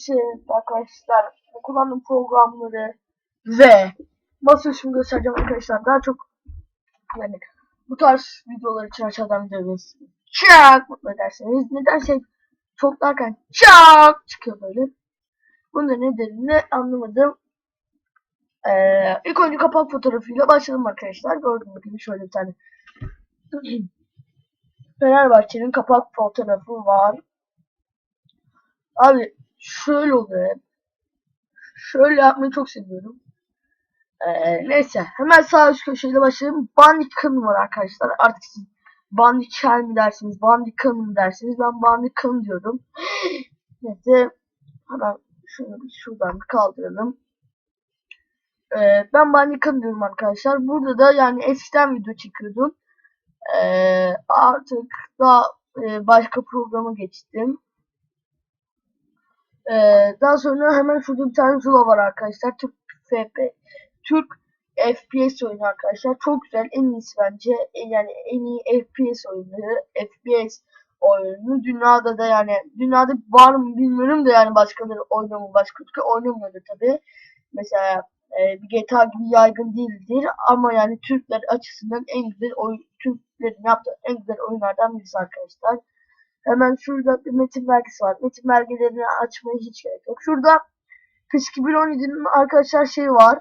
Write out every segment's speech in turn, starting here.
şey arkadaşlar bu kullandığım programları ve nasıl şimdi göstereceğim arkadaşlar daha çok yani bu tarz videolar için aşağıdan videolarınız çok mutlu ederseniz. Neden şey çok derken çok çıkıyor böyle. Bunun nedenini anlamadım. Ee, ilk önce kapak fotoğrafıyla başlayalım arkadaşlar. Gördüğünüz gibi şöyle bir tane Fenerbahçe'nin kapak fotoğrafı var. Abi şöyle oluyor. hep. Şöyle yapmayı çok seviyorum. Ee, neyse hemen sağ üst köşeyle başlayalım. Bandicam var arkadaşlar. Artık siz Bandicam mi dersiniz, Bandicam mı dersiniz? Ben Bandicam diyorum. neyse hemen şunu bir şuradan bir kaldıralım. Ee, ben Bandicam diyorum arkadaşlar. Burada da yani eskiden video çekiyordum. Ee, artık daha e, başka programa geçtim. Ee, daha sonra hemen şurada bir tane Zula var arkadaşlar. Türk FP, Türk FPS oyunu arkadaşlar. Çok güzel. En iyisi bence. En- Yani en iyi FPS oyunu. FPS oyunu. Dünyada da yani dünyada var mı bilmiyorum da yani başkaları mu? Başka ülke oynamıyordur tabi. Mesela e, bir GTA gibi yaygın değildir ama yani Türkler açısından en güzel oyun Türklerin yaptığı en güzel oyunlardan birisi arkadaşlar. Hemen şurada bir metin belgesi var. Metin belgelerini açmaya hiç gerek yok. Şurada kış 2017'nin arkadaşlar şeyi var.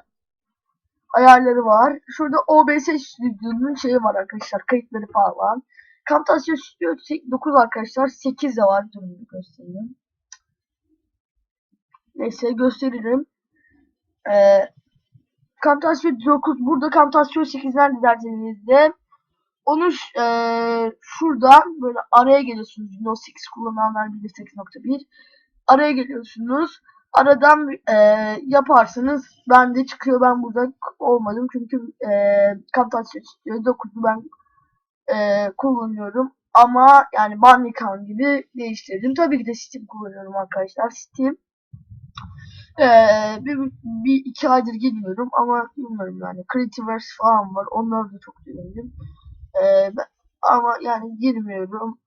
Ayarları var. Şurada OBS stüdyonun şeyi var arkadaşlar. Kayıtları falan. Camtasia Studio 9 arkadaşlar. 8 de var. Durun göstereyim. Neyse gösteririm. Ee, Camtasia 9 burada Camtasia 8 nerede derseniz de onu eee şuradan böyle araya geliyorsunuz. Windows 8 kullananlar bilir 8.1. Araya geliyorsunuz. Aradan eee yaparsanız ben de çıkıyor. Ben burada olmadım. Çünkü eee Camtasia Studio 9'u ben eee kullanıyorum. Ama yani Bandicam gibi değiştirdim. Tabii ki de Steam kullanıyorum arkadaşlar. Steam eee bir, bir iki aydır girmiyorum ama bilmiyorum yani Creativerse falan var. Onları da çok seviyorum. Ee, ama yani girmiyorum.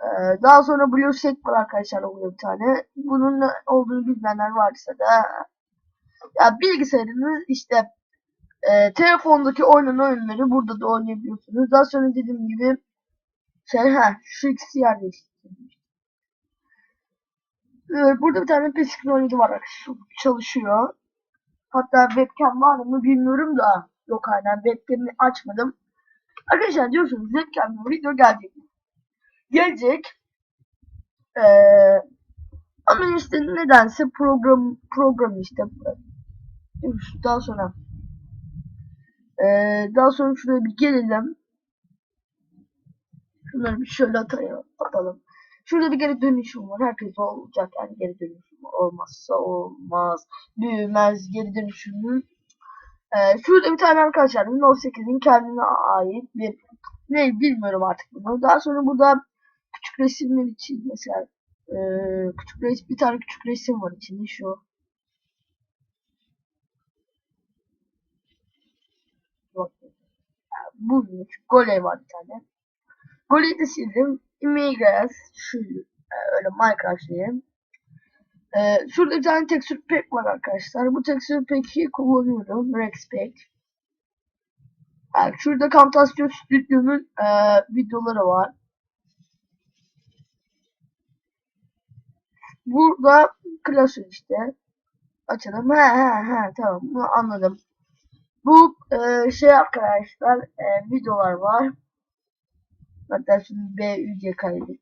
Ee, daha sonra BlueStack var arkadaşlar oluyor bir tane. Bunun ne olduğunu bilmeyenler varsa da ya bilgisayarınız işte e, telefondaki oynanan oyunları burada da oynayabiliyorsunuz. Daha sonra dediğim gibi şey ha şu ikisi yer değiştirmiş. Ee, burada bir tane PS17 var arkadaşlar. Çalışıyor. Hatta webcam var mı bilmiyorum da yok hala webcam'i açmadım. Arkadaşlar diyorsunuz webcam'da video gelecek? Gelecek. Ee, ama işte nedense program program işte daha sonra ee, daha sonra şuraya bir gelelim. Şunları bir şöyle atayım, atalım. Şurada bir geri dönüşüm var. Herkes olacak yani geri dönüşüm olmazsa olmaz. Büyümez geri dönüşümün. Ee, şurada bir tane arkadaşlar Windows 8'in kendine ait bir ne bilmiyorum artık bunu. Daha sonra burada küçük resimler için mesela e, küçük resim bir tane küçük resim var içinde şu. Bu Goley var bir tane. Goley'i de sildim. Immigrants şu e, öyle Minecraft. Ee, şurada bir tane texture pack var arkadaşlar. Bu texture pack'i kullanıyorum. Rex pack. Yani şurada Camtasia Studio'nun e, videoları var. Burada klasör işte. Açalım. He he he tamam bunu anladım. Bu e, şey arkadaşlar e, videolar var. Hatta şimdi BÜC kaydedeyim.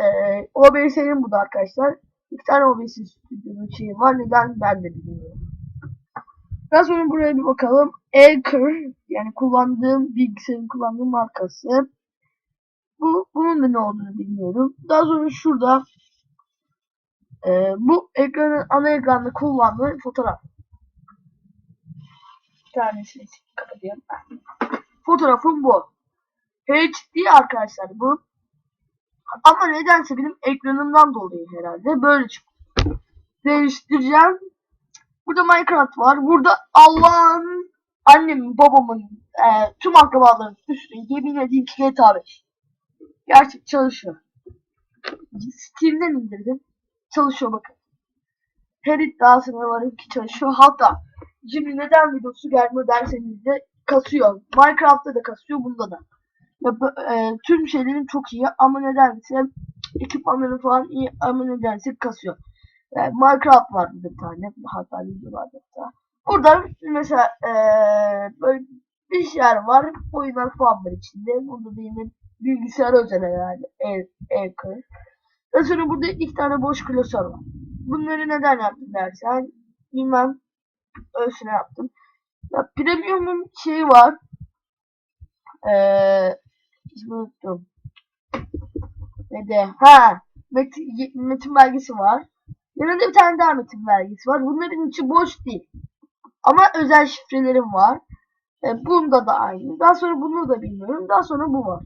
E, OBS'nin bu da arkadaşlar. İki tane OBS stüdyonun şeyi var. Neden ben de bilmiyorum. Daha sonra buraya bir bakalım. Anchor yani kullandığım bilgisayarın kullandığım markası. Bu bunun da ne olduğunu bilmiyorum. Daha sonra şurada e, bu ekranın ana ekranda kullandığım fotoğraf. Bir tanesini kapatayım. Fotoğrafım bu. HD arkadaşlar bu. Ama nedense benim ekranımdan dolayı herhalde böyle çıktı. Değiştireceğim. Burada Minecraft var. Burada Allah'ın annemin, babamın, e, tüm akrabaların üstüne yemin edeyim ki GTA 5. Gerçek çalışıyor. Steam'den indirdim. çalışıyor bakın. Her iddiasına varım ki çalışıyor. Hatta şimdi neden videosu gelmiyor derseniz de kasıyor. Minecraft'ta da kasıyor bunda da. Ya, bu- e, tüm şeylerin çok iyi ama nedense ekipmanları falan iyi ama nedense kasıyor. Yani Minecraft var bir tane. Hatta videolarda da. Burada mesela e, böyle bir şeyler var. Oyunlar falan var içinde. Burada da yine bilgisayar özel herhalde. Ev, ev kır. Ve sonra burada iki tane boş klasör var. Bunları neden yaptım dersen bilmem öylesine yaptım. Ya premium'un şeyi var. Eee ismini unuttum. Ne de ha metin, metin belgesi var. Yanında bir tane daha metin belgesi var. Bunların içi boş değil. Ama özel şifrelerim var. E, bunda da aynı. Daha sonra bunu da bilmiyorum. Daha sonra bu var.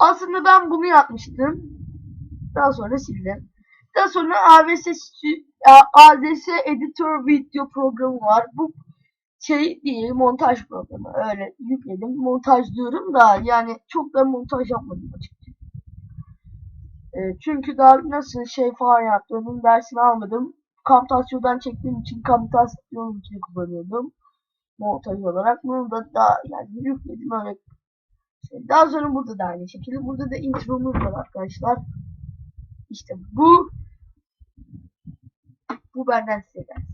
Aslında ben bunu yapmıştım. Daha sonra sildim. Daha sonra AVS, ADS Editor Video programı var. Bu şey değil, montaj programı. Öyle yükledim. Montaj diyorum da yani çok da montaj yapmadım açıkçası. E, çünkü daha nasıl şey falan yaptığımın dersini almadım. Camtasio'dan çektiğim için Camtasio'nun için kullanıyordum. Montaj olarak. Bunu da daha yani yükledim öyle şey. Daha sonra burada da aynı şekilde. Burada da intromuz var arkadaşlar. İşte bu bu benden size ders.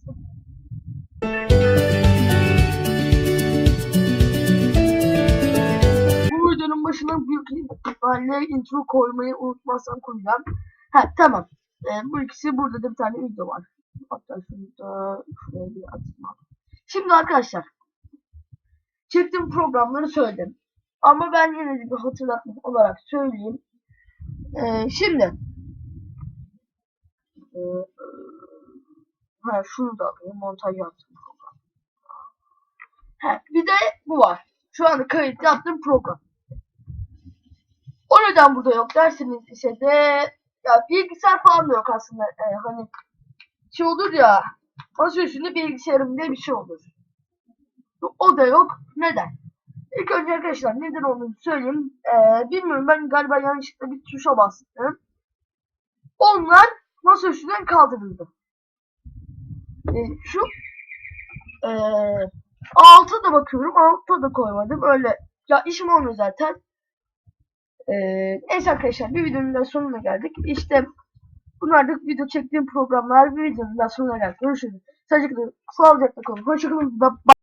İhtimalle intro koymayı unutmazsam koyacağım. Ha tamam. Ee, bu ikisi burada da bir tane video var. Hatta şunu da şuraya bir atayım. Şimdi arkadaşlar çektiğim programları söyledim. Ama ben yine de bir hatırlatma olarak söyleyeyim. Ee, şimdi ee, ha şunu da alayım montaj yaptım. Ha, bir de bu var. Şu anda kayıt yaptığım program. Neden burada yok derseniz ise de ya bilgisayar falan da yok aslında. Ee, hani şey olur ya masa üstünde bilgisayarım diye bir şey olur. O da yok. Neden? İlk önce arkadaşlar neden olduğunu söyleyeyim. Ee, bilmiyorum ben galiba yanlışlıkla bir tuşa bastım. Onlar masa üstünden kaldırıldı. Ee, şu ee, alta da bakıyorum. Alta da koymadım. Öyle ya işim olmuyor zaten. Ee, neyse arkadaşlar bir videonun da sonuna geldik. İşte bunlar da video çektiğim programlar bir videonun da sonuna geldik. Görüşürüz. Sadece sağlıcakla kalın. Hoşçakalın.